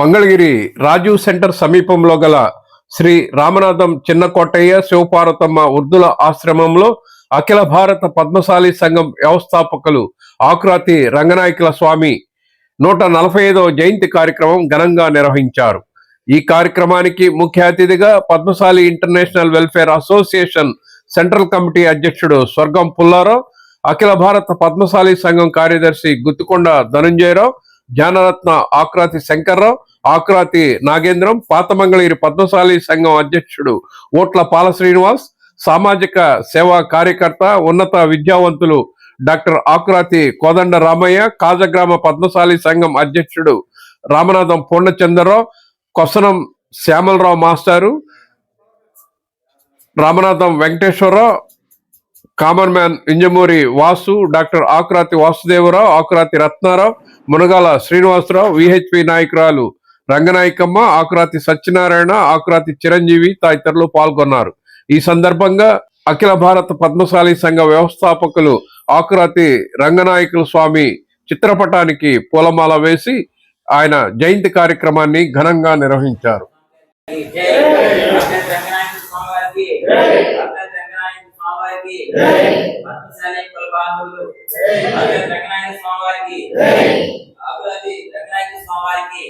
Mangalagiri Rajiv centre సమీపంలో గల శ్రీ రామనాథం చిన్నకోటయ్య శివపార్వతమ్మ వృద్ధుల ఆశ్రమంలో అఖిల భారత పద్మశాలి సంఘం వ్యవస్థాపకులు ఆకురాతి రంగనాయకుల స్వామి నూట నలభై ఐదవ జయంతి కార్యక్రమం ఘనంగా నిర్వహించారు. ఈ కార్యక్రమానికి ముఖ్య అతిథిగా Padmashali international welfare association central committee అధ్యక్షుడు స్వర్గం పుల్లారావు అఖిల భారత పద్మశాలి సంఘం కార్యదర్శి గుత్తుకొండ ధనుంజయరావు జ్ఞానరత్న ఆక్రాతి శంకర్రావు ఆక్రాతి నాగేంద్రం పాతమంగళగిరి పద్మశాలి సంఘం అధ్యక్షుడు ఓట్ల పాల శ్రీనివాస్ సామాజిక సేవా కార్యకర్త ఉన్నత విద్యావంతులు డాక్టర్ ఆకురాతి కోదండ రామయ్య కాజగ్రామ పద్మశాలి సంఘం అధ్యక్షుడు రామనాథం పూర్ణచంద్రరావు కొసనం శ్యామలరావు మాస్టారు Ramanatham Venkateswararao common man Injamuri Vasu doctor Akurathi Vasudevarao Akurathi Ratnarao Munagala Srinivasarao VHP నాయకురాలు రంగనాయకమ్మ ఆకురాతి సత్యనారాయణ ఆకురాతి చిరంజీవి తదితరులు పాల్గొన్నారు ఈ సందర్భంగా అఖిల భారత పద్మశాలి సంఘ వ్యవస్థాపకులు ఆకురాతి రంగనాయకుల స్వామి చిత్రపటానికి పూలమాల వేసి ఆయన జయంతి కార్యక్రమాన్ని ఘనంగా నిర్వహించారు స్వామివారికి పద్మశాలి రంగనాయక స్వామివారికి అభివృద్ధి రంగనాయక స్వామివారికి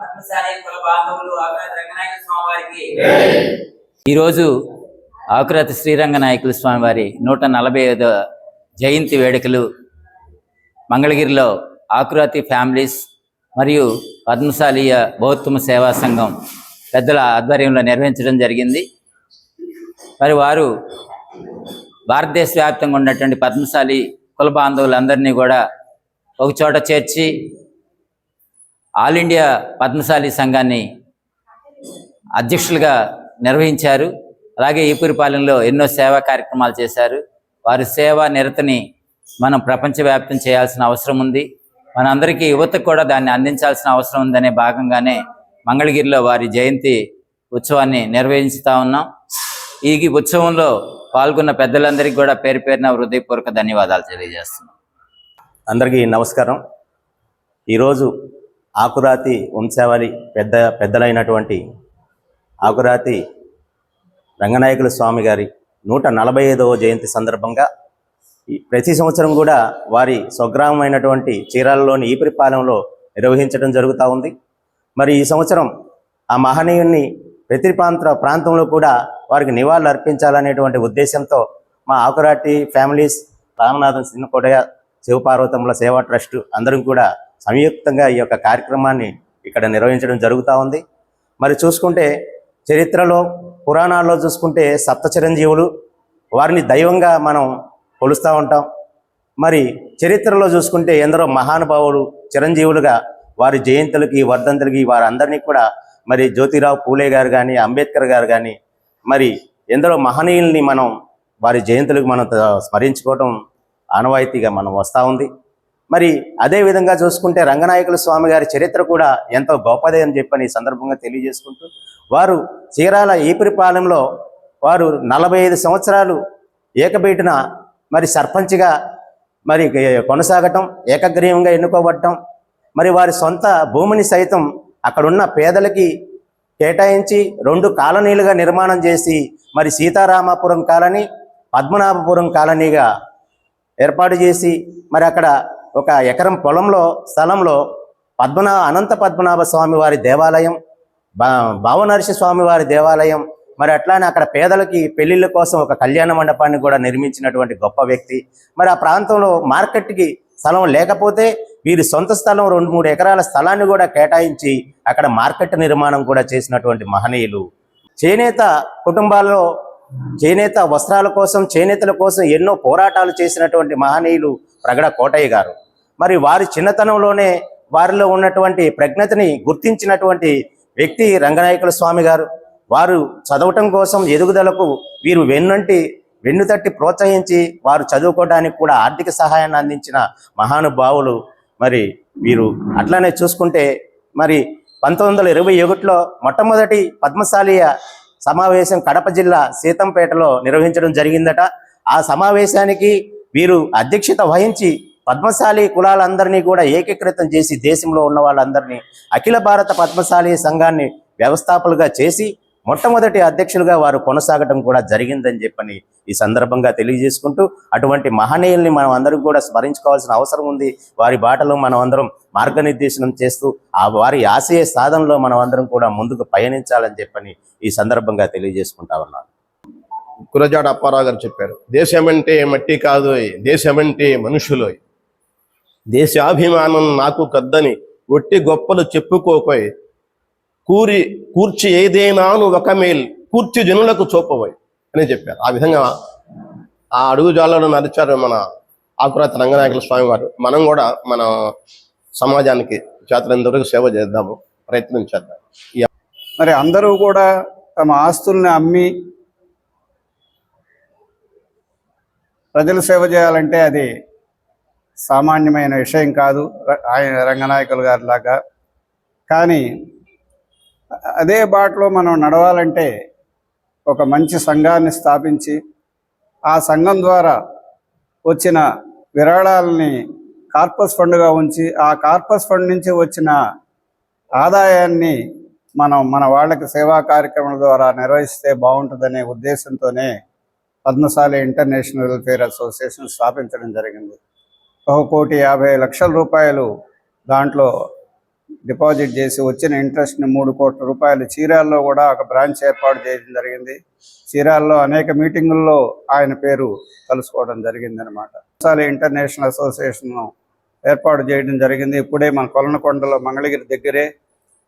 పద్మశాలి కులబాంధవులు అభివృద్ధి రంగనాయక స్వామివారికి ఈరోజు ఆకురాతి శ్రీరంగ నాయకుల స్వామివారి నూట నలభై ఐదో జయంతి వేడుకలు మంగళగిరిలో ఆకురాతి ఫ్యామిలీస్ మరియు పద్మశాలీయ బౌద్ధమ సేవా సంఘం పెద్దల ఆధ్వర్యంలో నిర్వహించడం జరిగింది. మరి వారు భారతదేశ వ్యాప్తంగా ఉన్నటువంటి పద్మశాలి కుల బాంధవులందరినీ కూడా ఒకచోట చేర్చి ఆల్ ఇండియా పద్మశాలి సంఘాన్ని అధ్యక్షులుగా నిర్వహించారు. అలాగే ఈపురిపాలెంలో ఎన్నో సేవా కార్యక్రమాలు చేశారు. వారి సేవా నిరతని మనం ప్రపంచవ్యాప్తం చేయాల్సిన అవసరం ఉంది. మనందరికీ యువతకు కూడా దాన్ని అందించాల్సిన అవసరం ఉందనే భాగంగానే మంగళగిరిలో వారి జయంతి ఉత్సవాన్ని నిర్వహించుతా ఉన్నాం. ఈ ఉత్సవంలో పాల్గొన్న పెద్దలందరికీ కూడా పేరు పేరున హృదయపూర్వక ధన్యవాదాలు తెలియజేస్తున్నాం. అందరికీ నమస్కారం. ఈరోజు ఆకురాతి వంశావళి పెద్ద పెద్దలైనటువంటి ఆకురాతి రంగనాయకుల స్వామి గారి నూట నలభై ఐదవ జయంతి సందర్భంగా ఈ ప్రతి సంవత్సరం కూడా వారి స్వగ్రామమైనటువంటి చీరాలలోని ఈపిరిపాలెంలో నిర్వహించడం జరుగుతూ ఉంది. మరి ఈ సంవత్సరం ఆ మహనీయుణ్ణి ప్రతి ప్రాంత ప్రాంతంలో కూడా వారికి నివాళులు అర్పించాలనేటువంటి ఉద్దేశంతో మా ఆకురాటి ఫ్యామిలీస్ రామనాథన్ సిన్నకోటయ్య శివపార్వతముల సేవా ట్రస్ట్ అందరం కూడా సంయుక్తంగా ఈ యొక్క కార్యక్రమాన్ని ఇక్కడ నిర్వహించడం జరుగుతూ ఉంది. మరి చూసుకుంటే చరిత్రలో పురాణాల్లో చూసుకుంటే సప్త చిరంజీవులు వారిని దైవంగా మనం కొలుస్తూ ఉంటాం. మరి చరిత్రలో చూసుకుంటే ఎందరో మహానుభావులు చిరంజీవులుగా వారి జయంతులకి వర్ధంతులకి వారందరినీ కూడా మరి జ్యోతిరావు పూలే గారు కానీ అంబేద్కర్ గారు కానీ మరి ఎందరో మహనీయుల్ని మనం వారి జయంతులకు మనం స్మరించుకోవటం ఆనవాయితీగా మనం వస్తూ ఉంది. మరి అదే విధంగా చూసుకుంటే రంగనాయకుల స్వామి గారి చరిత్ర కూడా ఎంతో గొప్పదే అని చెప్పని సందర్భంగా తెలియజేసుకుంటూ వారు చీరాల ఈపిరిపాలెంలో వారు నలభై ఐదు సంవత్సరాలు ఏకబీటన మరి సర్పంచ్గా మరి కొనసాగటం ఏకగ్రీవంగా ఎన్నుకోబడటం మరి వారి సొంత భూమిని సైతం అక్కడున్న పేదలకి కేటాయించి రెండు కాలనీలుగా నిర్మాణం చేసి మరి సీతారామాపురం కాలనీ పద్మనాభపురం కాలనీగా ఏర్పాటు చేసి మరి అక్కడ ఒక ఎకరం పొలంలో స్థలంలో పద్మనా అనంత పద్మనాభ స్వామి వారి దేవాలయం బా భావనరసి స్వామి వారి దేవాలయం మరి అట్లానే అక్కడ పేదలకి పెళ్ళిళ్ళ కోసం ఒక కళ్యాణ మండపాన్ని కూడా నిర్మించినటువంటి గొప్ప వ్యక్తి. మరి ఆ ప్రాంతంలో మార్కెట్కి స్థలం లేకపోతే వీరి సొంత స్థలం రెండు మూడు ఎకరాల స్థలాన్ని కూడా కేటాయించి అక్కడ మార్కెట్ నిర్మాణం కూడా చేసినటువంటి మహనీయులు. చేనేత కుటుంబాల్లో చేనేత వస్త్రాల కోసం చేనేతల కోసం ఎన్నో పోరాటాలు చేసినటువంటి మహనీయులు ప్రగడ కోటయ్య గారు. మరి వారి చిన్నతనంలోనే వారిలో ఉన్నటువంటి ప్రజ్ఞతని గుర్తించినటువంటి వ్యక్తి రంగనాయకుల స్వామి గారు. వారు చదవటం కోసం ఎదుగుదలకు వీరు వెన్నంటి వెన్నుతట్టి ప్రోత్సహించి వారు చదువుకోవడానికి కూడా ఆర్థిక సహాయాన్ని అందించిన మహానుభావులు మరి వీరు అట్లానే చూసుకుంటే మరి పంతొమ్మిది వందల ఇరవై ఒకటిలో మొట్టమొదటి పద్మశాలీయ సమావేశం కడప జిల్లా సీతంపేటలో నిర్వహించడం జరిగిందట. ఆ సమావేశానికి వీరు అధ్యక్షత వహించి పద్మశాలి కులాలందరినీ కూడా ఏకీకృతం చేసి దేశంలో ఉన్న వాళ్ళందరినీ అఖిల భారత పద్మశాలి సంఘాన్ని వ్యవస్థాపకులుగా చేసి మొట్టమొదటి అధ్యక్షులుగా వారు కొనసాగటం కూడా జరిగిందని చెప్పని ఈ సందర్భంగా తెలియజేసుకుంటూ అటువంటి మహనీయుల్ని మనం అందరం కూడా స్మరించుకోవాల్సిన అవసరం ఉంది. వారి బాటలో మనం అందరం మార్గనిర్దేశనం చేస్తూ ఆ వారి ఆశయ సాధనలో మనం అందరం కూడా ముందుకు పయనించాలని చెప్పని ఈ సందర్భంగా తెలియజేసుకుంటా ఉన్నాను. కురజాడ అప్పారావు గారు చెప్పారు దేశమంటే మట్టి కాదు దేశమంటే మనుషులోయ్. దేశాభిమానం నాకు కద్దని ఒట్టి గొప్పలు చెప్పుకోకోయ్ కూరి కూర్చి ఏదేనాను ఒక మేల్ కూర్చి జనులకు చూపబోయి అని చెప్పారు. ఆ విధంగా ఆ అడుగు జాలను నడిచారు మన ఆకురాత రంగనాయకుల స్వామి వారు. మనం కూడా మన సమాజానికి చేతనంతవరకు సేవ చేద్దాము ప్రయత్నం చేద్దాం. మరి అందరూ కూడా తమ ఆస్తుల్ని అమ్మి ప్రజలు సేవ చేయాలంటే అది సామాన్యమైన విషయం కాదు. ఆయన రంగనాయకులు గారి లాగా కానీ అదే బాటలో మనం నడవాలంటే ఒక మంచి సంఘాన్ని స్థాపించి ఆ సంఘం ద్వారా వచ్చిన విరాళాలని కార్పస్ ఫండ్గా ఉంచి ఆ కార్పస్ ఫండ్ నుంచి వచ్చిన ఆదాయాన్ని మనం మన వాళ్ళకి సేవా కార్యక్రమాల ద్వారా నిర్వహిస్తే బాగుంటుందనే ఉద్దేశంతోనే పద్మశాలి ఇంటర్నేషనల్ వెల్ఫేర్ అసోసియేషన్ స్థాపించడం జరిగింది. ఒక కోటి యాభై లక్షల రూపాయలు దాంట్లో డిపాజిట్ చేసి వచ్చిన ఇంట్రెస్ట్ని మూడు కోట్ల రూపాయలు చీరాల్లో కూడా ఒక బ్రాంచ్ ఏర్పాటు చేయడం జరిగింది. చీరాల్లో అనేక మీటింగుల్లో ఆయన పేరు కలుసుకోవడం జరిగింది అనమాట ఇంటర్నేషనల్ అసోసియేషన్ ఏర్పాటు చేయడం జరిగింది. ఇప్పుడే మన కొలనకొండలో మంగళగిరి దగ్గరే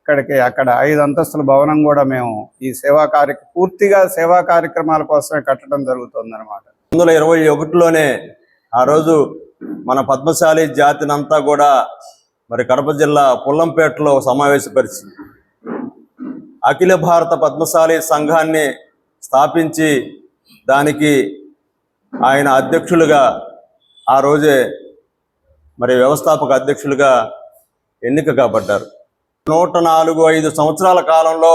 ఇక్కడికి అక్కడ ఐదు అంతస్తుల భవనం కూడా మేము ఈ సేవా కార్య పూర్తిగా సేవా కార్యక్రమాల కోసమే కట్టడం జరుగుతుంది అనమాట వందల ఇరవై ఒకటిలోనే ఆ రోజు మన పద్మశాలి జాతినంతా కూడా మరి కడప జిల్లా పుల్లంపేటలో సమావేశపరిచి అఖిల భారత పద్మశాలి సంఘాన్ని స్థాపించి దానికి ఆయన అధ్యక్షులుగా ఆ రోజే మరి వ్యవస్థాపక అధ్యక్షులుగా ఎన్నిక కాబడ్డారు. నూట నాలుగు ఐదు సంవత్సరాల కాలంలో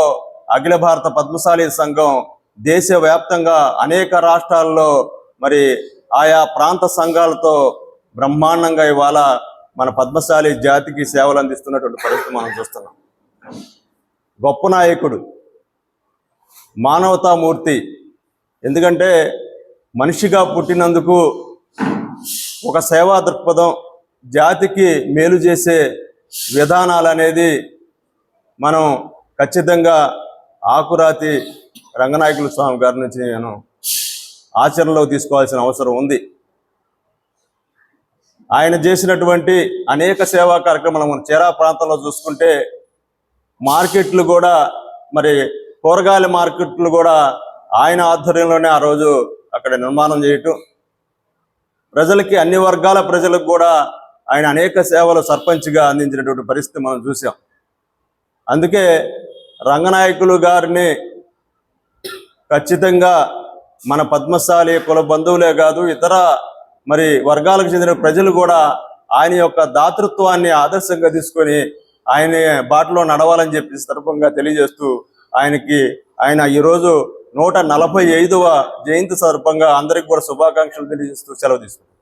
అఖిల భారత పద్మశాలి సంఘం దేశవ్యాప్తంగా అనేక రాష్ట్రాల్లో మరి ఆయా ప్రాంత సంఘాలతో బ్రహ్మాండంగా ఇవాళ మన పద్మశాలి జాతికి సేవలు అందిస్తున్నటువంటి పరిస్థితి మనం చూస్తున్నాం. గొప్ప నాయకుడు మానవతామూర్తి. ఎందుకంటే మనిషిగా పుట్టినందుకు ఒక సేవా దృక్పథం జాతికి మేలు చేసే విధానాలు అనేది మనం ఖచ్చితంగా ఆకురాతి రంగనాయకుల స్వామి గారి నుంచి నేను ఆచరణలో తీసుకోవాల్సిన అవసరం ఉంది. ఆయన చేసినటువంటి అనేక సేవా కార్యక్రమాలు మన చేరా ప్రాంతంలో చూసుకుంటే మార్కెట్లు కూడా మరి కూరగాయల మార్కెట్లు కూడా ఆయన ఆధ్వర్యంలోనే ఆ రోజు అక్కడ నిర్మాణం చేయటం. ప్రజలకి అన్ని వర్గాల ప్రజలకు కూడా ఆయన అనేక సేవలు సర్పంచ్గా అందించినటువంటి పరిస్థితి మనం చూసాం. అందుకే రంగనాయకులు గారిని ఖచ్చితంగా మన పద్మశాలి కుల బంధువులే కాదు ఇతర మరి వర్గాలకు చెందిన ప్రజలు కూడా ఆయన యొక్క దాతృత్వాన్ని ఆదర్శంగా తీసుకొని ఆయన బాటలో నడవాలని చెప్పి సందర్భంగా తెలియజేస్తూ ఆయనకి ఆయన ఈరోజు నూట నలభై ఐదవ జయంతి సందర్భంగా అందరికి కూడా శుభాకాంక్షలు తెలియజేస్తూ సెలవు తీసుకుంటాం